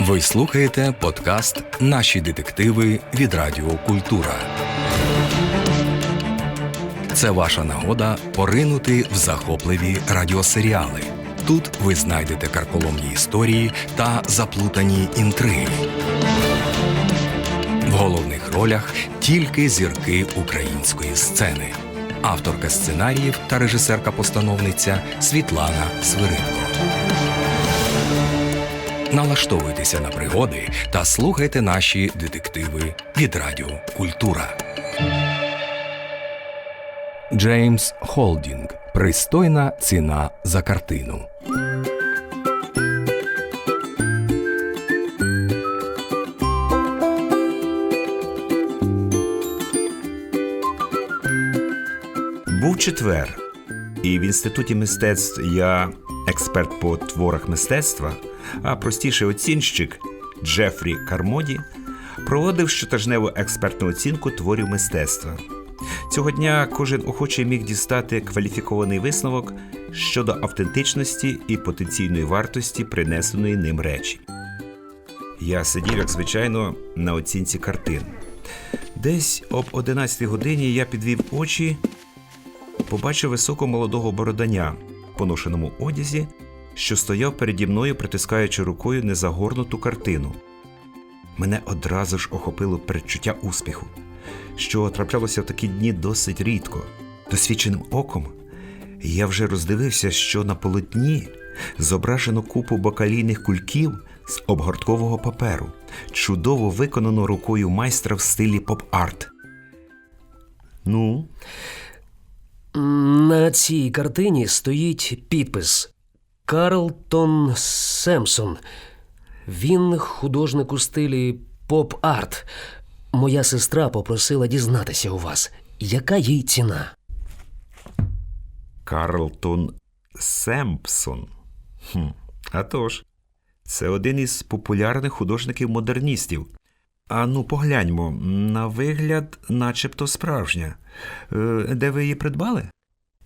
Ви слухаєте подкаст Наші детективи від Радіо Культура. Це ваша нагода поринути в захопливі радіосеріали. Тут ви знайдете карколомні історії та заплутані інтриги. В головних ролях тільки зірки української сцени. Авторка сценаріїв та режисерка-постановниця Світлана Свиридко. Налаштовуйтеся на пригоди та слухайте наші детективи від Радіо Культура. Джеймс Холдінг. Пристойна ціна за картину. Був четвер, і в інституті мистецтв я експерт по творах мистецтва, а простіше оцінщик Джефрі Кармоді проводив щотижневу експертну оцінку творів мистецтва. Цього дня кожен охочий міг дістати кваліфікований висновок щодо автентичності і потенційної вартості принесеної ним речі. Я сидів, як звичайно, на оцінці картин. Десь об 11 годині я підвів очі побачив високого молодого бороданя в поношеному одязі, що стояв переді мною, притискаючи рукою незагорнуту картину. Мене одразу ж охопило передчуття успіху, що траплялося в такі дні досить рідко. Досвідченим оком я вже роздивився, що на полотні зображено купу бакалійних кульків з обгорткового паперу, чудово виконано рукою майстра в стилі поп-арт. Ну, На цій картині стоїть підпис Карлтон Семсон. Він художник у стилі поп-арт. Моя сестра попросила дізнатися у вас, яка їй ціна. Карлтон Семпсон. Хм. А тож, це один із популярних художників-модерністів. А ну, погляньмо, на вигляд, начебто справжня. Е, де ви її придбали?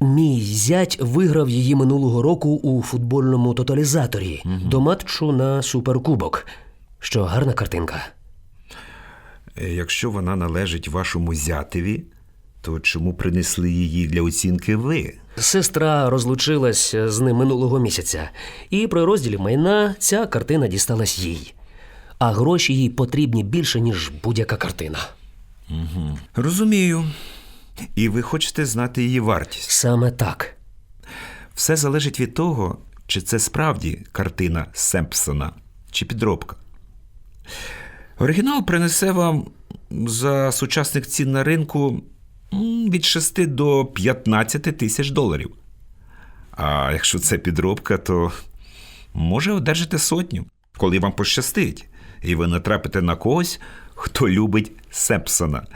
Мій зять виграв її минулого року у футбольному тоталізаторі до матчу на суперкубок. Що гарна картинка. Е, Якщо вона належить вашому зятеві, то чому принесли її для оцінки ви? Сестра розлучилась з ним минулого місяця, і при розділі майна ця картина дісталась їй. А гроші їй потрібні більше, ніж будь-яка картина. Розумію. І ви хочете знати її вартість. Саме так. Все залежить від того, чи це справді картина Семпсона, чи підробка. Оригінал принесе вам за сучасних цін на ринку від 6 до 15 тисяч доларів. А якщо це підробка, то може одержите сотню, коли вам пощастить, і ви натрапите на когось, хто любить Семпсона,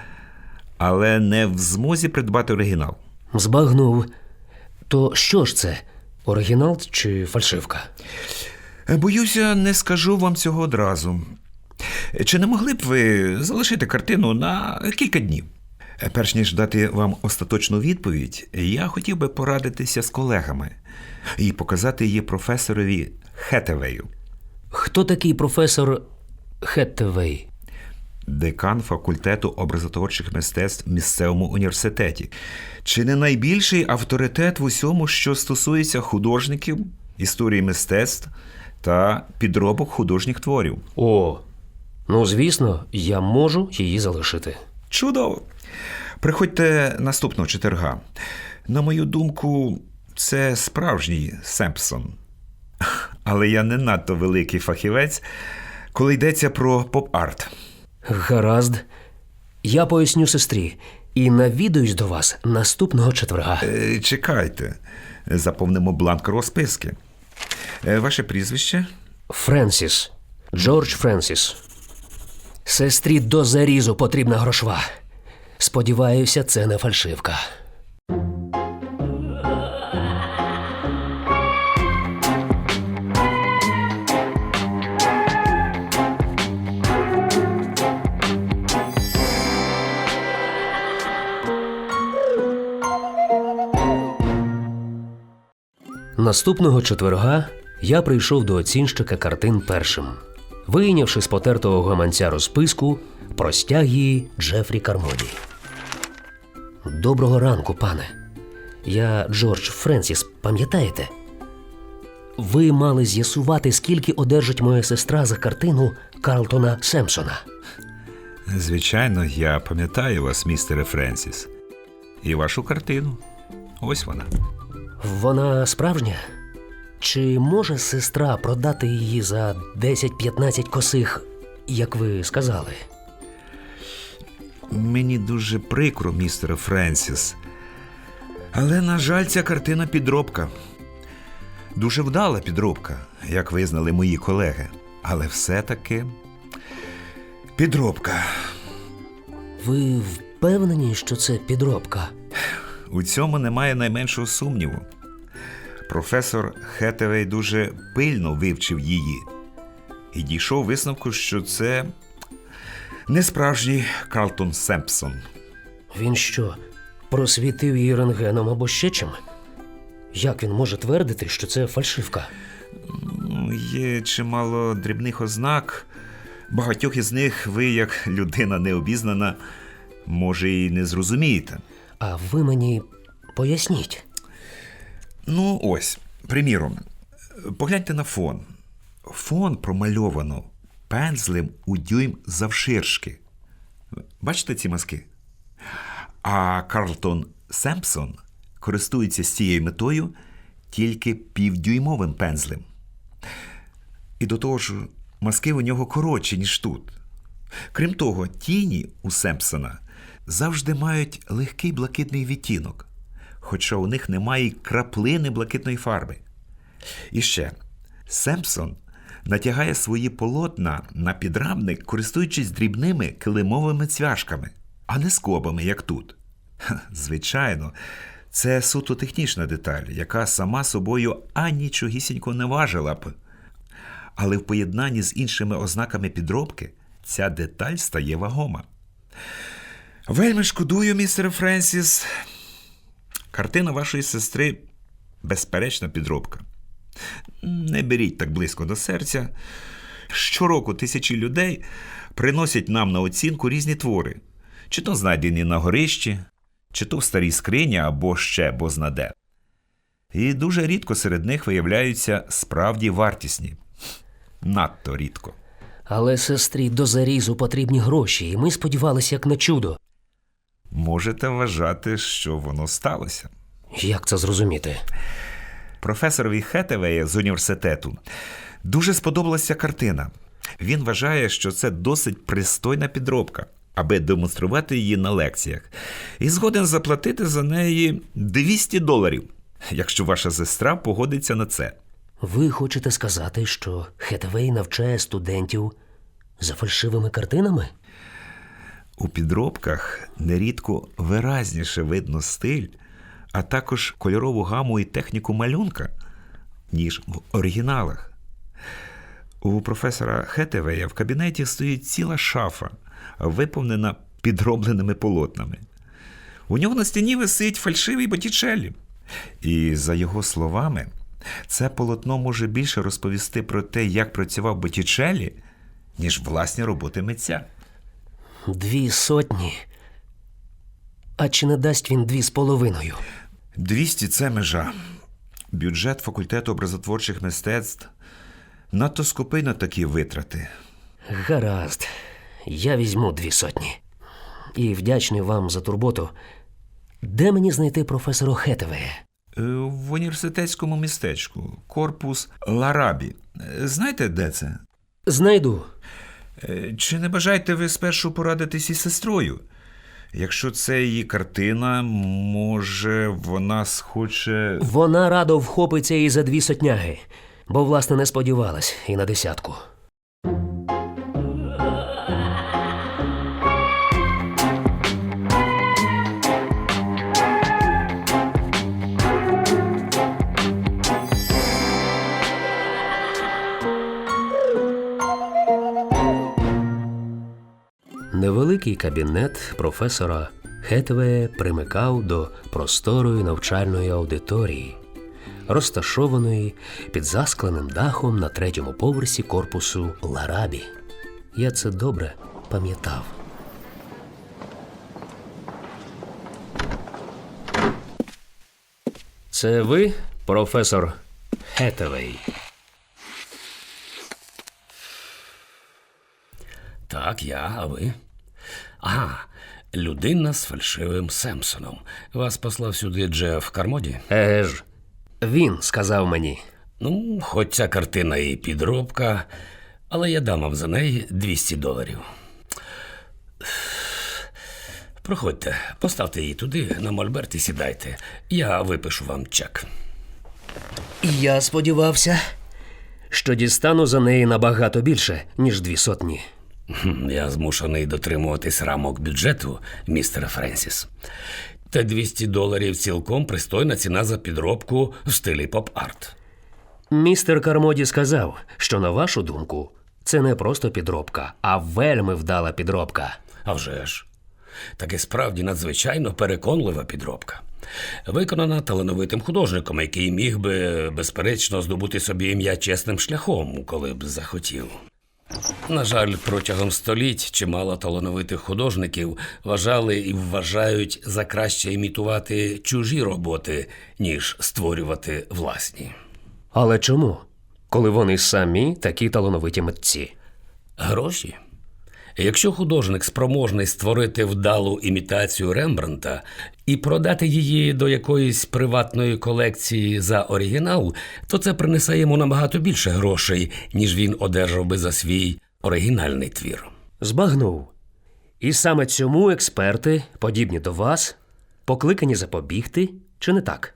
але не в змозі придбати оригінал. Збагнув. То що ж це? Оригінал чи фальшивка? Е, Боюся, не скажу вам цього одразу. Чи не могли б ви залишити картину на кілька днів? Е, Перш ніж дати вам остаточну відповідь, я хотів би порадитися з колегами і показати її професорові Хетевею, Хто такий професор Хеттевей? Декан факультету образотворчих мистецтв в місцевому університеті. Чи не найбільший авторитет в усьому, що стосується художників, історії мистецтв та підробок художніх творів? О, ну звісно, я можу її залишити. Чудово. Приходьте наступного четверга. На мою думку, це справжній Семпсон. Але я не надто великий фахівець, коли йдеться про поп-арт. Гаразд. Я поясню сестрі і навідуюсь до вас наступного четверга. Е, Чекайте, заповнимо бланк розписки. Е, Ваше прізвище? Френсіс. Джордж Френсіс. Сестрі до зарізу потрібна грошва. Сподіваюся, це не фальшивка. Наступного четверга я прийшов до оцінщика картин першим. Вийнявши з потертого гаманця розписку, простяг її Джефрі Кармоді. Доброго ранку, пане. Я Джордж Френсіс, пам'ятаєте? Ви мали з'ясувати, скільки одержить моя сестра за картину Карлтона Семпсона. Звичайно, я пам'ятаю вас, містере Френсіс. І вашу картину. Ось вона. Вона справжня? Чи може сестра продати її за 10-15 косих, як ви сказали? Мені дуже прикро, містере Френсіс. Але, на жаль, ця картина підробка. Дуже вдала підробка, як визнали мої колеги. Але все-таки підробка. Ви впевнені, що це підробка? У цьому немає найменшого сумніву. Професор Хетевей дуже пильно вивчив її і дійшов висновку, що це не справжній Карлтон Семпсон. Він що, просвітив її рентгеном або ще чим? Як він може твердити, що це фальшивка? Є чимало дрібних ознак. Багатьох із них ви, як людина необізнана, може, і не зрозумієте. А ви мені поясніть. Ну, ось, приміром, погляньте на фон. Фон промальовано пензлем у дюйм завширшки. Бачите ці мазки? А Карлтон Семпсон користується з цією метою тільки півдюймовим пензлем. І до того ж, мазки у нього коротші, ніж тут. Крім того, тіні у Семпсона завжди мають легкий блакитний відтінок, хоча у них немає й краплини блакитної фарби. І ще Семпсон натягає свої полотна на підрамник, користуючись дрібними килимовими цвяшками, а не скобами, як тут. Ха, Звичайно, це суто технічна деталь, яка сама собою анічогісінько не важила б. Але в поєднанні з іншими ознаками підробки ця деталь стає вагома. Вельми шкодую, містер Френсіс. Картина вашої сестри безперечна підробка. Не беріть так близько до серця. Щороку тисячі людей приносять нам на оцінку різні твори, чи то знайдені на горищі, чи то в старій скрині або ще бознаде. І дуже рідко серед них виявляються справді вартісні. Надто рідко. Але сестрі до зарізу потрібні гроші, і ми сподівалися як на чудо. Можете вважати, що воно сталося. Як це зрозуміти? Професорові Хетевея з університету дуже сподобалася картина. Він вважає, що це досить пристойна підробка, аби демонструвати її на лекціях, і згоден заплатити за неї 200 доларів, якщо ваша сестра погодиться на це. Ви хочете сказати, що Хетевей навчає студентів за фальшивими картинами? У підробках нерідко виразніше видно стиль, а також кольорову гаму і техніку малюнка, ніж в оригіналах. У професора Хетевея в кабінеті стоїть ціла шафа, виповнена підробленими полотнами. У нього на стіні висить фальшивий Боттічеллі. І, за його словами, це полотно може більше розповісти про те, як працював Боттічеллі, ніж власні роботи митця. Дві сотні. А чи не дасть він дві з половиною? 200 – це межа. Бюджет факультету образотворчих мистецтв надто скупий на такі витрати. Гаразд, я візьму дві сотні. І вдячний вам за турботу. Де мені знайти професора Хетевея? Е, В університетському містечку, корпус Ларабі. Знаєте, де це? Знайду. Е, Чи не бажаєте ви спершу порадитись із сестрою? Якщо це її картина, може, вона схоче. Вона радо вхопиться і за дві сотняги, бо, власне, не сподівалась і на десятку. Невеликий кабінет професора Хетвея примикав до просторої навчальної аудиторії, розташованої під заскленим дахом на третьому поверсі корпусу Ларабі. Я це добре пам'ятав. Це ви, професор Хетевей? Так, я, а ви? Ага, людина з фальшивим Семпсоном. Вас послав сюди Джеф Кармоді? Еге ж, він сказав мені. Ну, хоч ця картина і підробка, але я дам вам за неї 200 доларів. Проходьте, поставте її туди, на мольберт і сідайте. Я випишу вам чек. Я сподівався, що дістану за неї набагато більше, ніж дві сотні. Я змушений дотримуватись рамок бюджету, містер Френсіс. Та 200 доларів цілком пристойна ціна за підробку в стилі поп-арт. Містер Кармоді сказав, що, на вашу думку, це не просто підробка, а вельми вдала підробка. А вже ж. Таке справді надзвичайно переконлива підробка. Виконана талановитим художником, який міг би, безперечно, здобути собі ім'я чесним шляхом, коли б захотів. На жаль, протягом століть чимало талановитих художників вважали і вважають за краще імітувати чужі роботи, ніж створювати власні. Але чому? Коли вони самі такі талановиті митці. Гроші. Якщо художник спроможний створити вдалу імітацію Рембранта і продати її до якоїсь приватної колекції за оригінал, то це принесе йому набагато більше грошей, ніж він одержав би за свій оригінальний твір. Збагнув. І саме цьому експерти, подібні до вас, покликані запобігти, чи не так?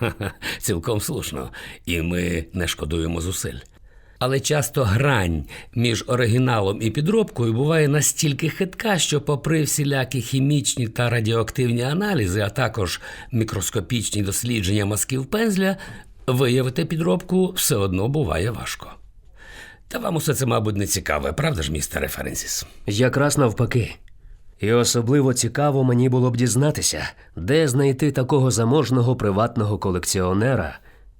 Цілком слушно, і ми не шкодуємо зусиль. Але часто грань між оригіналом і підробкою буває настільки хитка, що, попри всілякі хімічні та радіоактивні аналізи, а також мікроскопічні дослідження мазків пензля, виявити підробку все одно буває важко. Та вам усе це, мабуть, не цікаве, правда ж, містере Ференсіс? Якраз навпаки. І особливо цікаво мені було б дізнатися, де знайти такого заможного приватного колекціонера,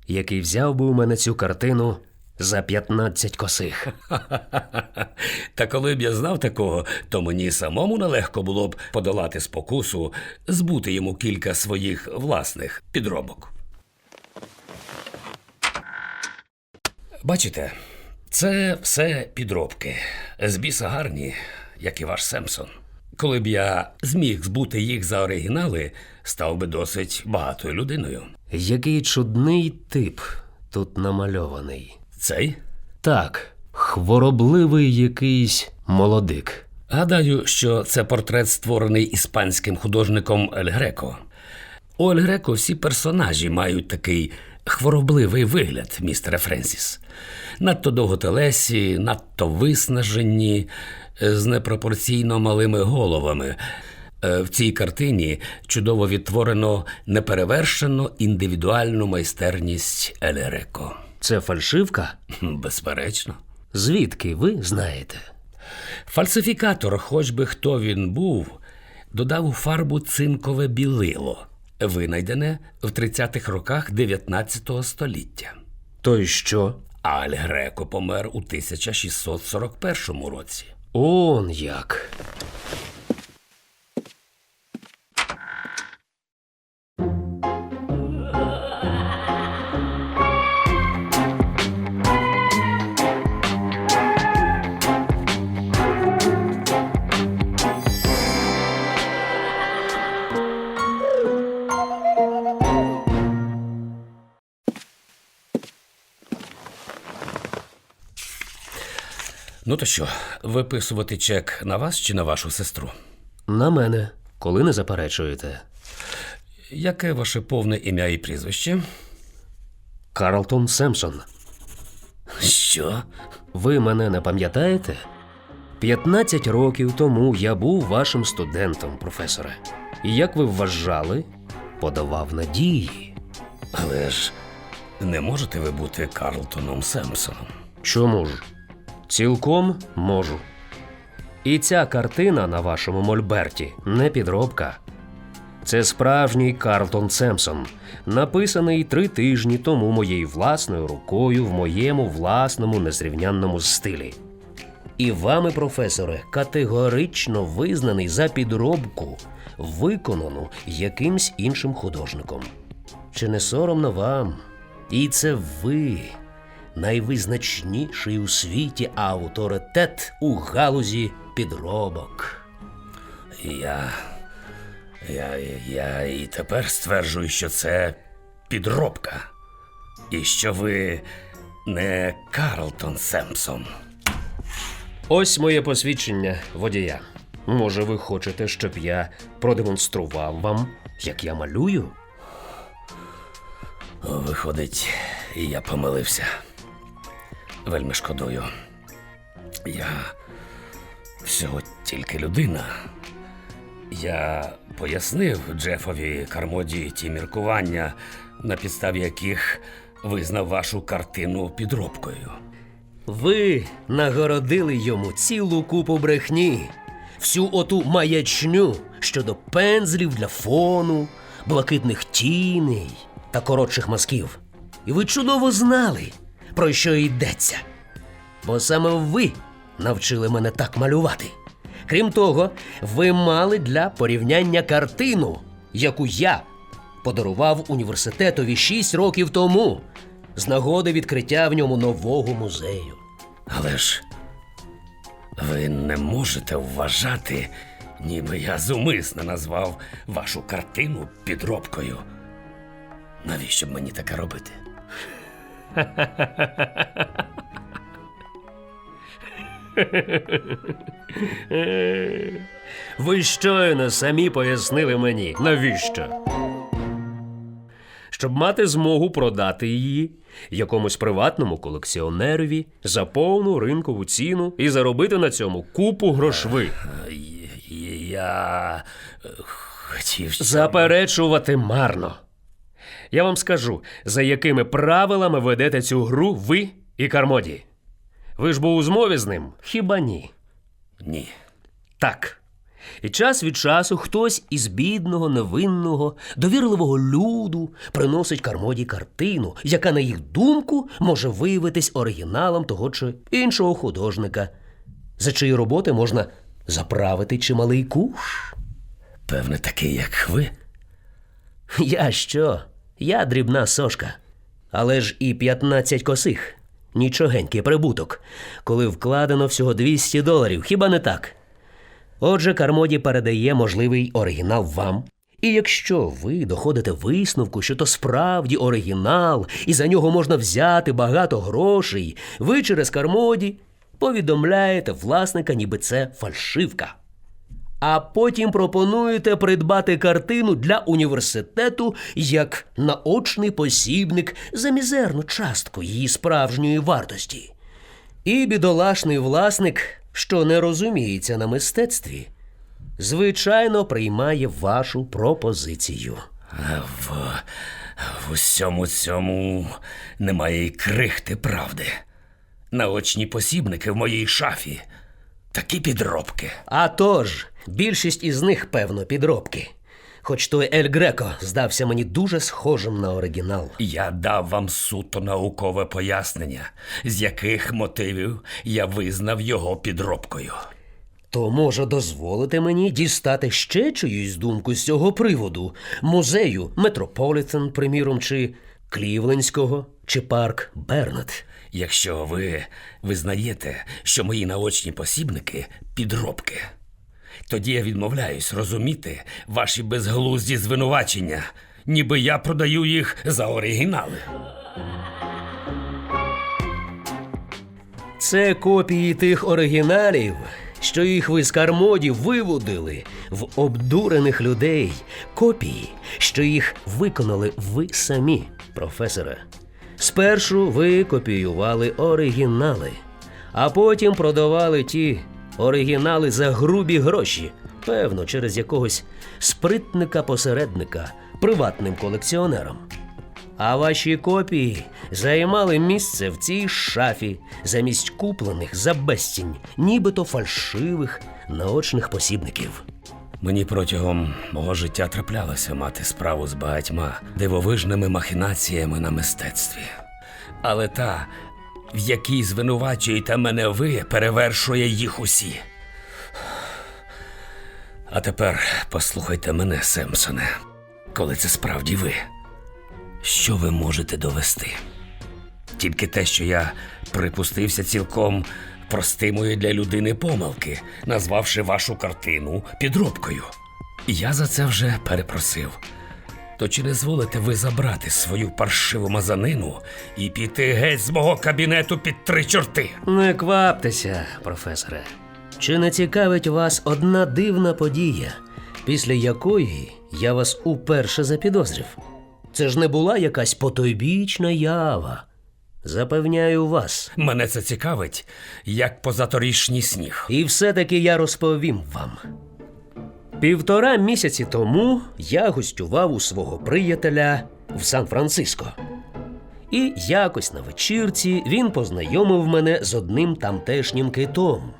який взяв би у мене цю картину за 15 косих. Та коли б я знав такого, то мені самому нелегко було б подолати спокусу, збути йому кілька своїх власних підробок. Бачите, це все підробки. З біса гарні, як і ваш Семсон. Коли б я зміг збути їх за оригінали, став би досить багатою людиною. Який чудний тип тут намальований. Цей Так, хворобливий якийсь молодик. Гадаю, що це портрет, створений іспанським художником Ель Греко. У Ель Греко всі персонажі мають такий хворобливий вигляд, містере Френсіс. Надто довготелесі, надто виснажені, е, з непропорційно малими головами. Е, В цій картині чудово відтворено неперевершену індивідуальну майстерність Ель Греко. Це фальшивка? Безперечно. Звідки ви знаєте? Фальсифікатор, хоч би хто він був, додав у фарбу цинкове білило, винайдене в 30-х роках 19 століття. То й що? Аль Греко помер у 1641 році. Он як. Ну то що, виписувати чек на вас чи на вашу сестру? На мене, коли не заперечуєте. Яке ваше повне ім'я і прізвище? Карлтон Семсон. Що? Ви мене не пам'ятаєте? 15 років тому я був вашим студентом, професоре. І як ви вважали, подавав надії. Але ж не можете ви бути Карлтоном Семпсоном. Чому ж? Цілком можу. І ця картина на вашому мольберті не підробка. Це справжній Карлтон Семсон, написаний три тижні тому моєю власною рукою в моєму власному незрівнянному стилі. І вами, професоре, категорично визнаний за підробку, виконану якимсь іншим художником. Чи не соромно вам? І це ви, найвизначніший у світі авторитет у галузі підробок. Я. Я, я і тепер стверджую, що це підробка. І що ви не Карлтон Семпсон. Ось моє посвідчення водія. Може, ви хочете, щоб я продемонстрував вам, як я малюю? Виходить, я помилився. Вельми шкодую. Я всього тільки людина. Я пояснив Джефові Кармоді ті міркування, на підставі яких визнав вашу картину підробкою. Ви нагородили йому цілу купу брехні, всю оту маячню щодо пензлів для фону, блакитних тіней та коротших мазків. І ви чудово знали, про що йдеться. Бо саме ви навчили мене так малювати. Крім того, ви мали для порівняння картину, яку я подарував університетові шість років тому з нагоди відкриття в ньому нового музею. Але ж ви не можете вважати, ніби я зумисно назвав вашу картину підробкою. Навіщо б мені таке робити? Ви щойно самі пояснили мені, навіщо? Щоб мати змогу продати її якомусь приватному колекціонерові за повну ринкову ціну і заробити на цьому купу грошви. Я хотів. Заперечувати марно. Я вам скажу, за якими правилами ведете цю гру ви і Кармоді. Ви ж був у змові з ним? Хіба ні? Ні. Так. І час від часу хтось із бідного, невинного, довірливого люду приносить Кармоді картину, яка, на їх думку, може виявитись оригіналом того чи іншого художника, за чиї роботи можна заправити чималий куш. Певне, такий, як ви. Я що? Я дрібна сошка. Але ж і 15 косих. Нічогенький прибуток, коли вкладено всього 200 доларів, хіба не так? Отже, Кармоді передає можливий оригінал вам. І якщо ви доходите висновку, що то справді оригінал, і за нього можна взяти багато грошей, ви через Кармоді повідомляєте власника, ніби це фальшивка а потім пропонуєте придбати картину для університету як наочний посібник за мізерну частку її справжньої вартості. І бідолашний власник, що не розуміється на мистецтві, звичайно приймає вашу пропозицію. В, в усьому цьому немає й крихти правди. Наочні посібники в моїй шафі. Такі підробки. А тож, більшість із них, певно, підробки. Хоч той Ель Греко здався мені дуже схожим на оригінал. Я дав вам суто наукове пояснення, з яких мотивів я визнав його підробкою. То може дозволити мені дістати ще чиюсь думку з цього приводу музею Метрополітен, приміром, чи Клівлендського, чи парк Бернет. Якщо ви визнаєте, що мої наочні посібники підробки, тоді я відмовляюсь розуміти ваші безглузді звинувачення, ніби я продаю їх за оригінали. Це копії тих оригіналів, що їх ви з Кармоді виводили в обдурених людей. Копії, що їх виконали ви самі, професоре. Спершу ви копіювали оригінали, а потім продавали ті оригінали за грубі гроші, певно, через якогось спритника-посередника, приватним колекціонером. А ваші копії займали місце в цій шафі замість куплених за безцінь, нібито фальшивих наочних посібників. Мені протягом мого життя траплялося мати справу з багатьма дивовижними махінаціями на мистецтві. Але та, в якій звинувачуєте мене ви, перевершує їх усі. А тепер послухайте мене, Семсоне, коли це справді ви. Що ви можете довести? Тільки те, що я припустився цілком простимої для людини помилки, назвавши вашу картину підробкою. Я за це вже перепросив. То чи не зволите ви забрати свою паршиву мазанину і піти геть з мого кабінету під три чорти? Не кваптеся, професоре. Чи не цікавить вас одна дивна подія, після якої я вас уперше запідозрив? Це ж не була якась потойбічна ява. Запевняю вас. Мене це цікавить, як позаторішній сніг. І все-таки я розповім вам. Півтора місяці тому я гостював у свого приятеля в Сан-Франциско. І якось на вечірці він познайомив мене з одним тамтешнім китом,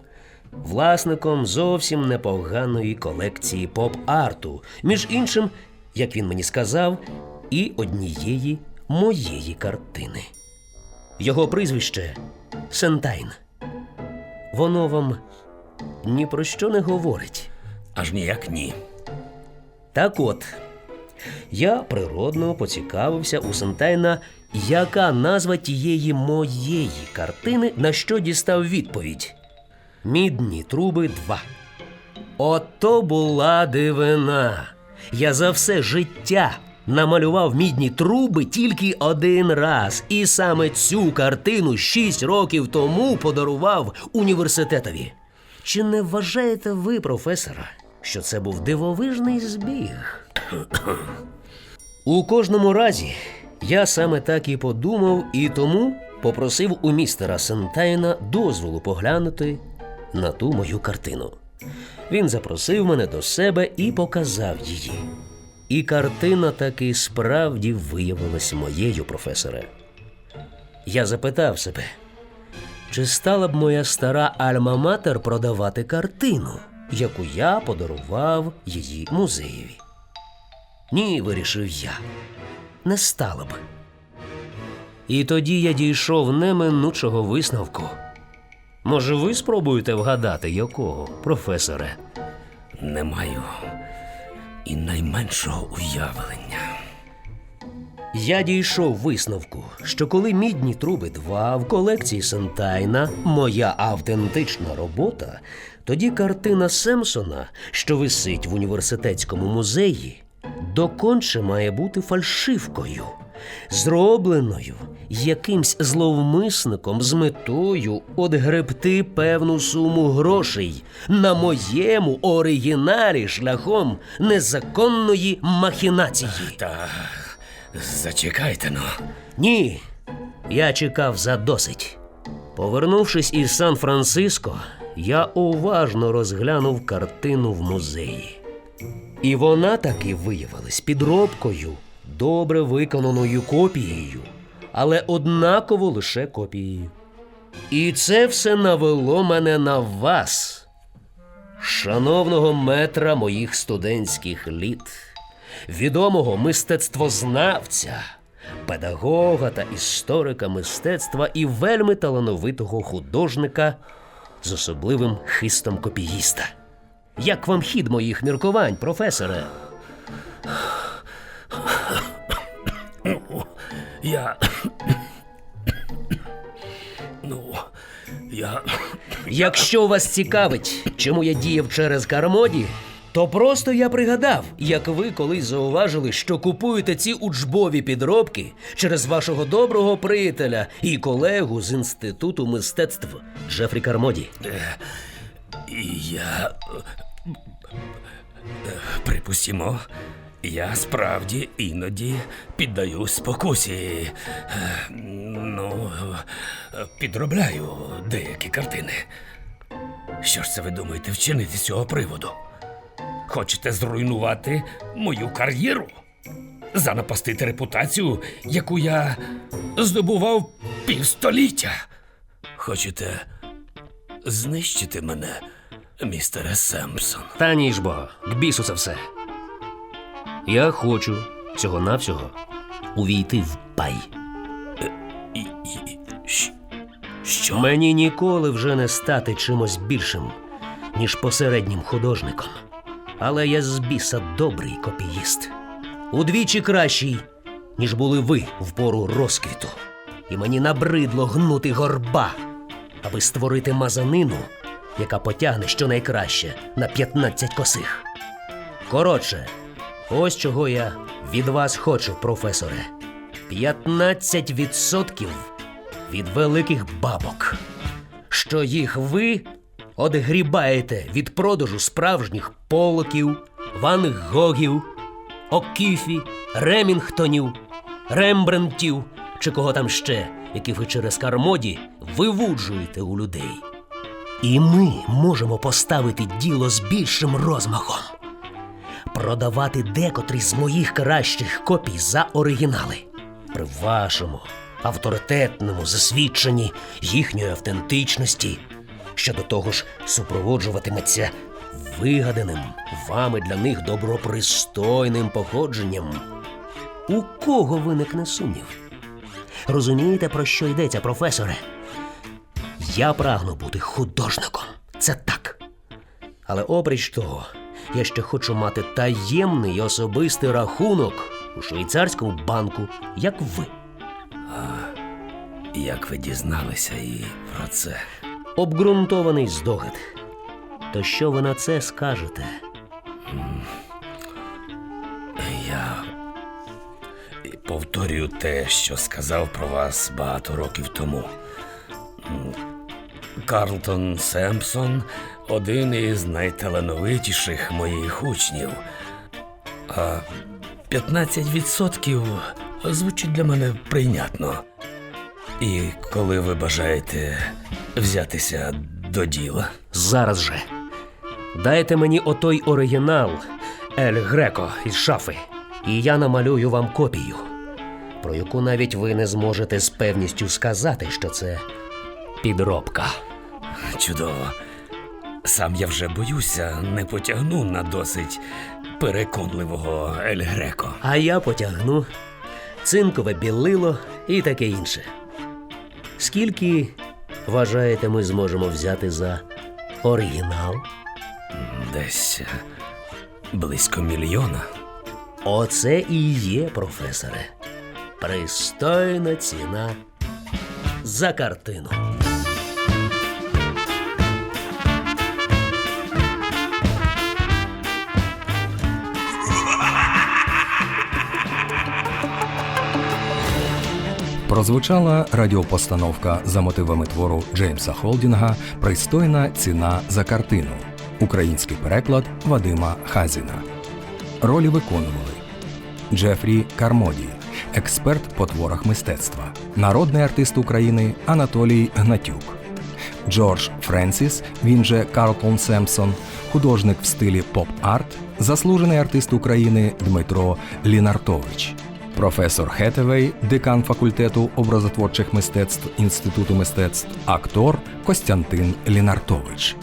власником зовсім непоганої колекції поп-арту, між іншим, як він мені сказав, і однієї моєї картини. Його прізвище Сентайн. Воно вам ні про що не говорить. Аж ніяк ні. Так от, я природно поцікавився у Сентайна, яка назва тієї моєї картини, на що дістав відповідь: Мідні труби 2. Ото була дивина. Я за все життя намалював мідні труби тільки один раз, і саме цю картину шість років тому подарував університетові. Чи не вважаєте ви, професора, що це був дивовижний збіг? У кожному разі я саме так і подумав, і тому попросив у містера Сентайна дозволу поглянути на ту мою картину. Він запросив мене до себе і показав її. І картина таки справді виявилась моєю, професоре. Я запитав себе, чи стала б моя стара Альма-Матер продавати картину, яку я подарував її музеєві? Ні, вирішив я, не стала б. І тоді я дійшов неминучого висновку. Може, ви спробуєте вгадати, якого, професоре? Не маю і найменшого уявлення. Я дійшов висновку, що коли мідні труби 2 в колекції Сентайна моя автентична робота, тоді картина Семсона, що висить в університетському музеї, доконче має бути фальшивкою, зробленою якимсь зловмисником з метою одгребти певну суму грошей на моєму оригіналі шляхом незаконної махінації. Та зачекайте ну. Ні, я чекав задосить. Повернувшись із Сан-Франциско, я уважно розглянув картину в музеї. І вона таки виявилась підробкою, добре виконаною копією, але однаково лише копією. І це все навело мене на вас, шановного метра моїх студентських літ, відомого мистецтвознавця, педагога та історика мистецтва і вельми талановитого художника з особливим хистом копіїста. Як вам хід моїх міркувань, професоре? Я. ну, я. Якщо вас цікавить, чому я діяв через Кармоді, то просто я пригадав, як ви колись зауважили, що купуєте ці учбові підробки через вашого доброго приятеля і колегу з інституту мистецтв Джефрі Кармоді. І я. е, Припустімо, я справді іноді піддаюсь спокусі. Ну, підробляю деякі картини. Що ж це ви думаєте вчинити з цього приводу? Хочете зруйнувати мою кар'єру? Занапастити репутацію, яку я здобував півстоліття? Хочете знищити мене містере Семпсон. Та ніж бо, к бісу це все. Я хочу всього-навсього увійти в і, щ- що? Мені ніколи вже не стати чимось більшим, ніж посереднім художником. Але я з біса добрий копіїст. Удвічі кращий, ніж були ви в пору розквіту. І мені набридло гнути горба, аби створити мазанину, яка потягне щонайкраще на 15 косих. Коротше, ось чого я від вас хочу, професоре. 15% від великих бабок, що їх ви одгрібаєте від продажу справжніх полоків, Ван Гогів, Окіфі, Ремінгтонів, Рембрандтів чи кого там ще, яких ви через кармоді вивуджуєте у людей. І ми можемо поставити діло з більшим розмахом. Продавати декотрі з моїх кращих копій за оригінали. При вашому авторитетному засвідченні їхньої автентичності, що до того ж супроводжуватиметься вигаданим вами для них добропристойним походженням. У кого виникне сумнів? Розумієте, про що йдеться, професоре? Я прагну бути художником. Це так. Але опріч того, я ще хочу мати таємний особистий рахунок у швейцарському банку, як ви. Як ви дізналися і про це? Обґрунтований здогад. То що ви на це скажете? Я повторюю те, що сказав про вас багато років тому. Карлтон Семпсон один із найталановитіших моїх учнів. А 15% звучить для мене прийнятно. І коли ви бажаєте взятися до діла. Зараз же. Дайте мені отой оригінал Ель Греко із шафи, і я намалюю вам копію, про яку навіть ви не зможете з певністю сказати, що це підробка. Чудово. Сам я вже боюся, не потягну на досить переконливого Ель Греко. А я потягну цинкове білило і таке інше. Скільки вважаєте, ми зможемо взяти за оригінал? Десь близько мільйона. Оце і є, професоре. Пристойна ціна за картину. Прозвучала радіопостановка за мотивами твору Джеймса Холдінга Пристойна ціна за картину. Український переклад Вадима Хазіна. Ролі виконували Джефрі Кармоді, експерт по творах мистецтва, народний артист України Анатолій Гнатюк, Джордж Френсіс, він же Карлтон Семпсон, художник в стилі поп-арт, заслужений артист України Дмитро Лінартович. Професор Хетевей, декан факультету образотворчих мистецтв Інституту мистецтв, актор Костянтин Лінартович,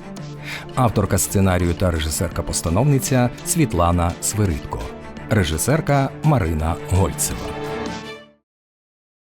авторка сценарію та режисерка-постановниця Світлана Свиридко, режисерка Марина Гольцева.